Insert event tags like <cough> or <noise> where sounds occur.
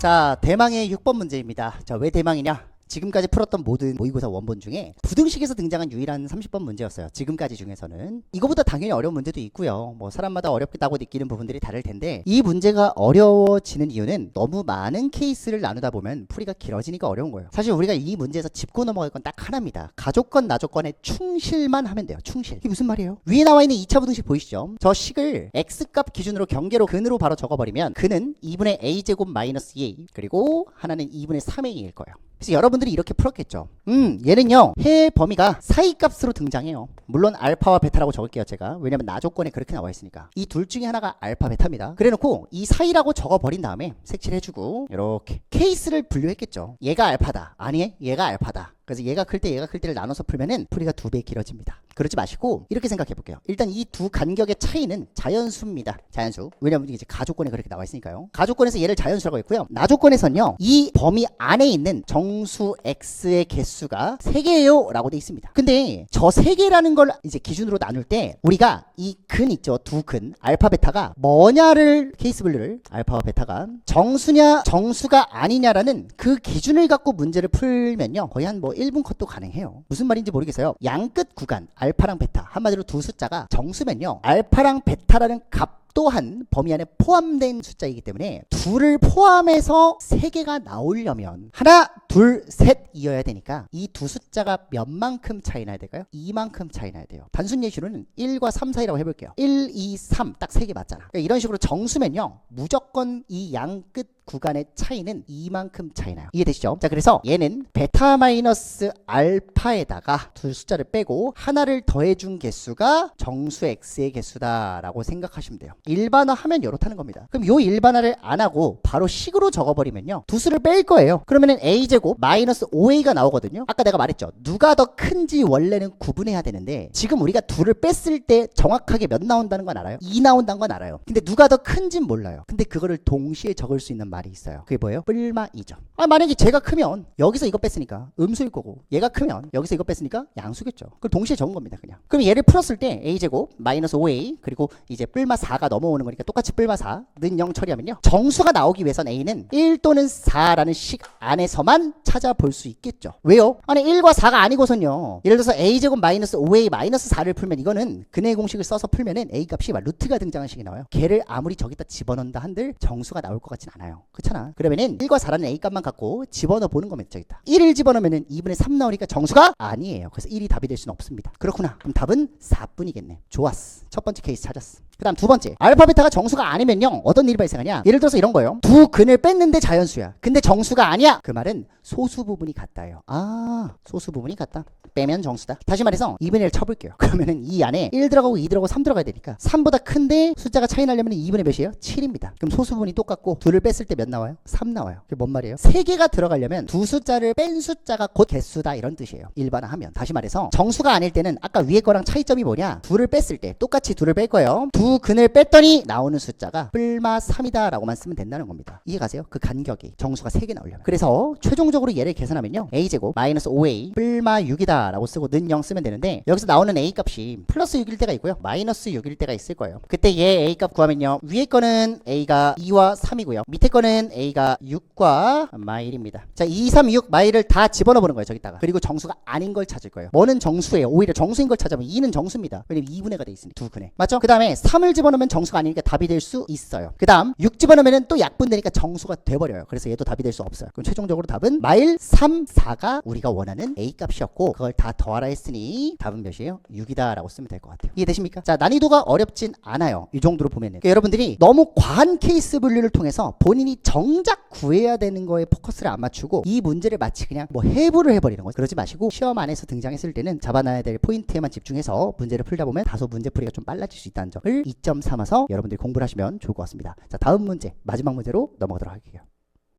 자, 대망의 6번 문제입니다. 자, 왜 대망이냐? 지금까지 풀었던 모든 모의고사 원본 중에 부등식에서 등장한 유일한 30번 문제였어요. 지금까지 중에서는. 이거보다 당연히 어려운 문제도 있고요. 뭐 사람마다 어렵다고 느끼는 부분들이 다를 텐데 이 문제가 어려워지는 이유는 너무 많은 케이스를 나누다 보면 풀이가 길어지니까 어려운 거예요. 사실 우리가 이 문제에서 짚고 넘어갈 건 딱 하나입니다. 가족권, 나족권에 충실만 하면 돼요. 충실. 이게 무슨 말이에요? 위에 나와 있는 2차 부등식 보이시죠? 저 식을 x값 기준으로 경계로 근으로 바로 적어버리면 근은 2분의 a제곱 마이너스 2a 그리고 하나는 2분의 3a일 거예요. 그래서 여러분들이 이렇게 풀었겠죠. 음, 얘는요, 해 범위가 사이 값으로 등장해요. 물론 알파와 베타라고 적을게요, 제가. 왜냐면 나 조건에 그렇게 나와 있으니까. 이 둘 중에 하나가 알파, 베타입니다. 그래 놓고 이 사이라고 적어버린 다음에 색칠해주고, 이렇게. 케이스를 분류했겠죠. 얘가 알파다. 아니, 얘가 알파다. 그래서 얘가 클 때 얘가 클 때를 나눠서 풀면은 풀이가 두 배 길어집니다. 그러지 마시고 이렇게 생각해 볼게요. 일단 이 두 간격의 차이는 자연수입니다. 자연수. 왜냐면 이제 가족권에 그렇게 나와 있으니까요. 가족권에서 얘를 자연수라고 했고요. 나족권에서는요. 이 범위 안에 있는 정수 x의 개수가 3개예요 라고 돼 있습니다. 근데 저 3개라는 걸 이제 기준으로 나눌 때 우리가 이 근 있죠. 두 근. 알파 베타가 뭐냐를 케이스 분류를 알파와 베타가 정수냐 정수가 아니냐라는 그 기준을 갖고 문제를 풀면요. 거의 한 뭐 1분 컷도 가능해요. 무슨 말인지 모르겠어요. 양끝 구간 알파랑 베타 한마디로 두 숫자가 정수면요. 알파랑 베타라는 값 또한 범위 안에 포함된 숫자이기 때문에 둘을 포함해서 세 개가 나오려면 하나, 둘, 셋이어야 되니까 이 두 숫자가 몇 만큼 차이 나야 될까요? 이만큼 차이 나야 돼요. 단순 예시로는 1과 3 사이라고 해볼게요. 1, 2, 3 딱 세 개 맞잖아. 그러니까 이런 식으로 정수면요. 무조건 이 양 끝 구간의 차이는 이만큼 차이 나요. 이해되시죠? 자, 그래서 얘는 베타 마이너스 알파에다가 두 숫자를 빼고 하나를 더해준 개수가 정수 x의 개수다라고 생각하시면 돼요. 일반화 하면 이렇다는 겁니다. 그럼 요 일반화를 안 하고 바로 식으로 적어버리면요. 두 수를 뺄 거예요. 그러면은 a제 곱 마이너스 5a가 나오거든요. 아까 내가 말했죠. 누가 더 큰지 원래는 구분해야 되는데 지금 우리가 둘을 뺐을 때 정확하게 몇 나온다는 건 알아요? 2 나온다는 건 알아요. 근데 누가 더 큰진 몰라요. 근데 그거를 동시에 적을 수 있는 말이 있어요. 그게 뭐예요? 뿔마 2점. 아 만약에 제가 크면 여기서 이거 뺐으니까 음수일 거고 얘가 크면 여기서 이거 뺐으니까 양수겠죠. 그걸 동시에 적은 겁니다. 그냥. 그럼 얘를 풀었을 때 a제곱 마이너스 5a 그리고 이제 뿔마 4가 넘어오는 거니까 똑같이 뿔마 4는 0 처리하면요. 정수가 나오기 위해선 a는 1 또는 4라는 식 안에서만 찾아볼 수 있겠죠. 왜요? 아니 1과 4가 아니고선요. 예를 들어서 a제곱 마이너스 5a 마이너스 4를 풀면 이거는 근의 공식을 써서 풀면은 a 값이 막 루트가 등장하는 식이 나와요. 걔를 아무리 저기다 집어넣는다 한들 정수가 나올 것 같진 않아요. 그렇잖아. 그러면은 1과 4라는 a 값만 갖고 집어넣어 보는 겁니다. 저기다. 1을 집어넣으면은 2분의 3 나오니까 정수가 아니에요. 그래서 1이 답이 될 수는 없습니다. 그렇구나. 그럼 답은 4분이겠네. 좋았어. 첫 번째 케이스 찾았어. 그 다음 두 번째 알파 베타가 정수가 아니면요 어떤 일이 발생하냐? 예를 들어서 이런 거예요. 두 근을 뺐는데 자연수야. 근데 정수가 아니야. 그 말은 소수 부분이 같다요. 아 소수 부분이 같다 빼면 정수다. 다시 말해서 2분의 1 쳐볼게요. <laughs> 그러면은 이 안에 1 들어가고 2 들어가고 3 들어가야 되니까 3보다 큰데 숫자가 차이 나려면 2분의 몇이에요? 7입니다. 그럼 소수 부분이 똑같고 둘을 뺐을 때 몇 나와요? 3 나와요. 그게 뭔 말이에요? 3개가 들어가려면 두 숫자를 뺀 숫자가 곧 개수다. 이런 뜻이에요. 일반화하면. 다시 말해서 정수가 아닐 때는 아까 위에 거랑 차이점이 뭐냐? 둘을 뺐을 때 똑같이 둘을 뺄 거예요. 두 근을 뺐더니 나오는 숫자가 뿔마 3이다 라고만 쓰면 된다는 겁니다. 이해 가세요? 그 간격이 정수가 3개 나오려면. 그래서 최종적으로 얘를 계산하면요. a제곱 마이너스 5a 뿔마 6이다 라고 쓰고 는0 쓰면 되는데 여기서 나오는 a 값이 플러스 6일 때가 있고요. 마이너스 6일 때가 있을 거예요. 그때 얘 a 값 구하면요. 위에 거는 a가 2와 3이고요. 밑에 거는 a가 6과 마일입니다. 자 2, 3, 6 마일을 다 집어넣어 보는 거예요 저기다가. 그리고 정수가 아닌 걸 찾을 거예요. 뭐는 정수예요. 오히려 정수인 걸 찾으면 2는 정수입니다. 왜냐면 2분의가 돼 있으니 두 근에 맞죠? 그 다음에 3을 집어넣으면 정수가 아니니까 답이 될 수 있어요. 그 다음 6 집어넣으면 또 약분되니까 정수가 돼버려요. 그래서 얘도 답이 될 수 없어요. 그럼 최종적으로 답은 마일 3, 4가 우리가 원하는 a 값이었고 그걸 다 더하라 했으니 답은 몇이에요? 6이다 라고 쓰면 될 것 같아요. 이해되십니까? 자 난이도가 어렵진 않아요. 이 정도로 보면은. 그러니까 여러분들이 너무 과한 케이스 분류를 통해서 본인이 정작 구해야 되는 거에 포커스를 안 맞추고 이 문제를 마치 그냥 뭐 해부를 해버리는 거죠 그러지 마시고 시험 안에서 등장했을 때는 잡아놔야 될 포인트에만 집중해서 문제를 풀다 보면 다소 문제풀이가 좀 빨라질 수 있다는 점을 이점 삼아서 여러분들이 공부를 하시면 좋을 것 같습니다. 자 다음 문제 마지막 문제로 넘어가도록 할게요